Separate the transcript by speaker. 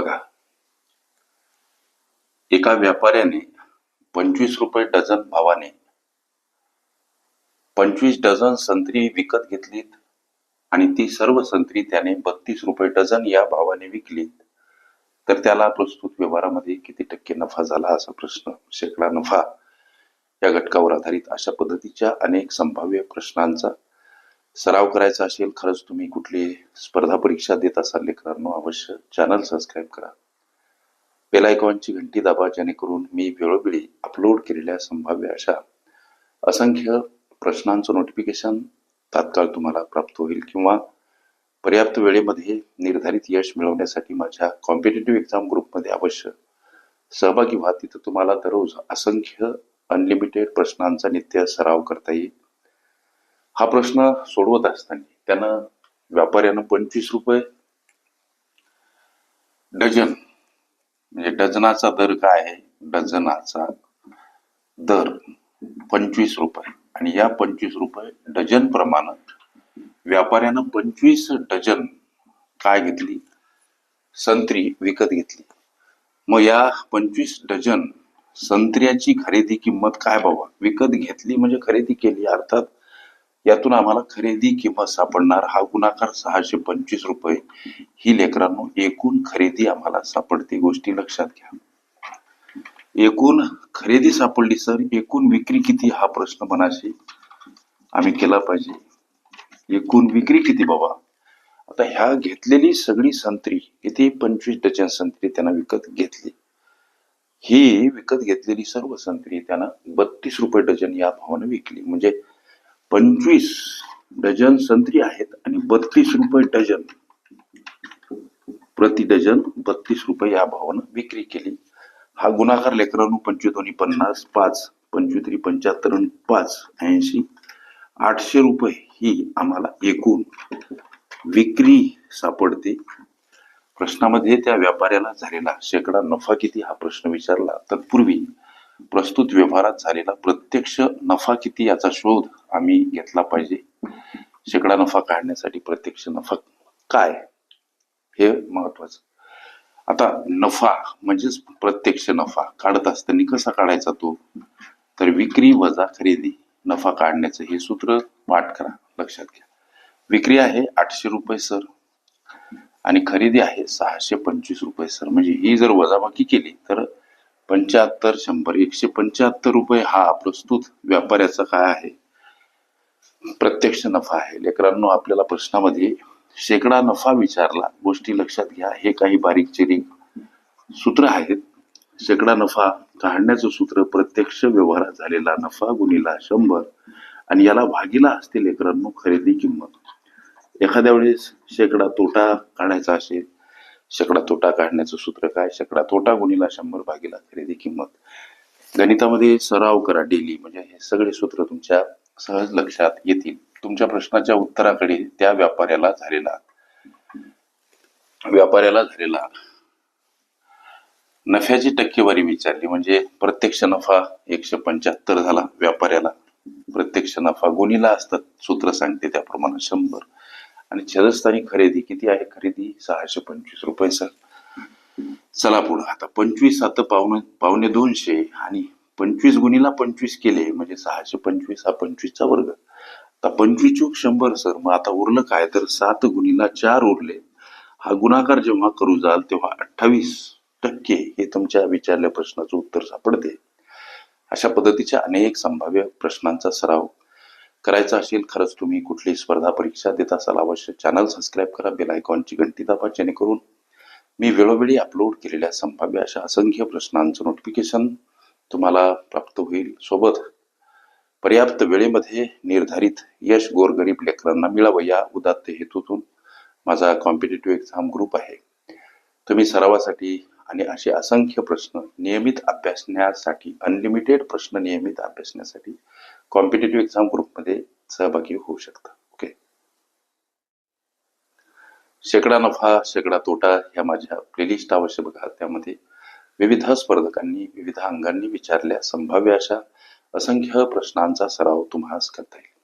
Speaker 1: बघा. एका व्यापाऱ्याने पंचवीस रुपये डझन भावाने पंचवीस डझन संत्री विकत घेतलीत आणि ती सर्व संत्री त्याने बत्तीस रुपये डझन या भावाने विकलीत. तर त्याला प्रस्तुत व्यवहारामध्ये किती टक्के नफा झाला असा प्रश्न शेकडा नफा. या घटकावर आधारित अशा पद्धतीच्या अनेक संभाव्य प्रश्नांचा सराव करायचा असेल खरंच तुम्ही कुठली स्पर्धा परीक्षा देत असाल लेकरांनो अवश्य चॅनल सबस्क्राईब करा. बेल आयकॉनची घंटी दाबा जेणेकरून मी वेळोवेळी अपलोड केलेल्या संभाव्य अशा असंख्य प्रश्नांचं नोटिफिकेशन तात्काळ तुम्हाला प्राप्त होईल किंवा पर्याप्त वेळेमध्ये निर्धारित यश मिळवण्यासाठी माझ्या कॉम्पिटेटिव्ह एक्झाम ग्रुपमध्ये अवश्य सहभागी व्हा. तिथं तुम्हाला दररोज असंख्य अनलिमिटेड प्रश्नांचा नित्य सराव करता येईल. हा प्रश्न सोडवत असताना त्यानं व्यापाऱ्यानं पंचवीस रुपये डझन म्हणजे डझनाचा दर काय आहे? डझनाचा दर पंचवीस रुपये. आणि या पंचवीस रुपये डझन प्रमाणे व्यापाऱ्यानं पंचवीस डझन काय घेतली? संत्री विकत घेतली. मग या पंचवीस डझन संत्र्याची खरेदी किंमत काय बाबा? विकत घेतली म्हणजे खरेदी केली. अर्थात यातून आम्हाला खरेदी किंमत सापडणार हा गुणाकार सहाशे पंचवीस रुपये. ही लेकरांनो एकूण खरेदी आम्हाला सापडते. गोष्टी लक्षात घ्या. एकूण खरेदी सापडली सर एकूण विक्री किती? हा प्रश्न मनाशी आम्ही केला पाहिजे. एकूण विक्री किती बाबा? आता ह्या घेतलेली सगळी संत्री किती? पंचवीस डजन संत्री त्यांना विकत घेतली. ही विकत घेतलेली सर्व संत्री त्यांना बत्तीस रुपये डझन या भावाने विकली. म्हणजे पंचवीस डझन संत्री आहेत आणि बत्तीस रुपये डझन. प्रति डझन बत्तीस रुपये या भावानं विक्री केली. हा गुणाकार लेकरांनो पंचवीस दोन्ही पन्नास पाच पंचवीस पंच्याहत्तर पाच ऐंशी. आठशे रुपये ही आम्हाला एकूण विक्री सापडते. प्रश्नामध्ये त्या व्यापाऱ्याला झालेला शेकडा नफा किती हा प्रश्न विचारला. तत्पूर्वी प्रस्तुत व्यवहारात झालेला प्रत्यक्ष नफा किती याचा शोध आम्ही घेतला पाहिजे. शेकडा नफा काढण्यासाठी प्रत्यक्ष नफा काय? हे महत्वाचं. आता नफा म्हणजेच प्रत्यक्ष नफा. काढत असताना कसा काढायचा तो? तर विक्री वजा खरेदी. नफा काढण्याचं हे सूत्र पाठ करा. लक्षात घ्या. विक्री आहे आठशे रुपये सर. आणि खरेदी आहे सहाशे पंचवीस रुपये सर. म्हणजे ही जर वजाबाकी केली तर पंच्याहत्तर शंभर एकशे पंच्याहत्तर रुपये हा प्रस्तुत व्यापाऱ्याचा काय आहे. प्रत्यक्ष नफा आहे. लेकरांनो आपल्याला प्रश्नामध्ये शेकडा नफा विचारला. गोष्टी लक्षात घ्या. हे काही बारीक चिरीक सूत्र आहेत. शेकडा नफा काढण्याचं सूत्र प्रत्यक्ष व्यवहारात झालेला नफा गुणिला शंभर आणि याला भागीला असते लेकरांनो खरेदी किंमत. एखाद्या वेळेस शेकडा तोटा काढायचा असेल शेकडा तोटा काढण्याचं सूत्र काय? शेकडा तोटा गुणिला शंभर भागीला खरेदी किंमत. गणितामध्ये सराव करा डेली. म्हणजे हे सगळे सूत्र तुमच्या सहज लक्षात येतील. तुमच्या प्रश्नाच्या उत्तराकडे त्या व्यापाऱ्याला झालेला व्यापाऱ्याला झालेला नफ्याची टक्केवारी विचारली. म्हणजे प्रत्यक्ष नफा एकशे पंच्याहत्तर झाला. व्यापाऱ्याला प्रत्यक्ष नफा गुणीला असतात. सूत्र सांगते त्याप्रमाणे शंभर. आणि छदस्थानी खरेदी किती आहे? खरेदी सहाशे पंचवीस रुपये सर. चला पुढं. आता पंचवीस आता पावणे पावणे दोनशे आणि पंचवीस गुणीला पंचवीस केले म्हणजे सहाशे पंचवीस हा पंचवीसचा वर्ग. आता पंचवीस चूक शंभर सर. मग आता उरलं काय? तर सात गुणीला चार उरले. हा गुणाकार जेव्हा करू जाल तेव्हा अठ्ठावीस टक्के हे तुमच्या विचारल्या प्रश्नाचं उत्तर सापडते. अशा पद्धतीच्या अनेक संभाव्य प्रश्नांचा सराव करायचा असेल खरंच तुम्ही कुठली स्पर्धा परीक्षा देत असाल अवश्य चॅनल सबस्क्राईब करा बेल आयकॉनची घंटी दाबा जेणेकरून मी वेळोवेळी अपलोड केलेल्या संभाव्य अशा असंख्य प्रश्नांचं नोटिफिकेशन तुम्हाला प्राप्त होईल सोबत. पर्याप्त वेळेमध्ये निर्धारित यश गोरगरीब लेकरांना मिळावं या उदात्त हेतूतून माझा कॉम्पिटेटिव्ह एक्झाम ग्रुप आहे. तुम्ही सरावासाठी आणि असे असंख्य प्रश्न नियमित अभ्यासण्यासाठी अनलिमिटेड प्रश्न नियमित अभ्यासण्यासाठी कॉम्पिटेटिव्ह एक्झाम ग्रुपमध्ये सहभागी होऊ शकता. ओके शेकडा नफा शेकडा तोटा ह्या माझ्या प्लेलिस्ट अवश्य बघा. त्यामध्ये विविध स्पर्धकांनी विविध अंगांनी विचारल्या संभाव्य अशा असंख्य प्रश्नांचा सराव तुम्हाला करता येईल.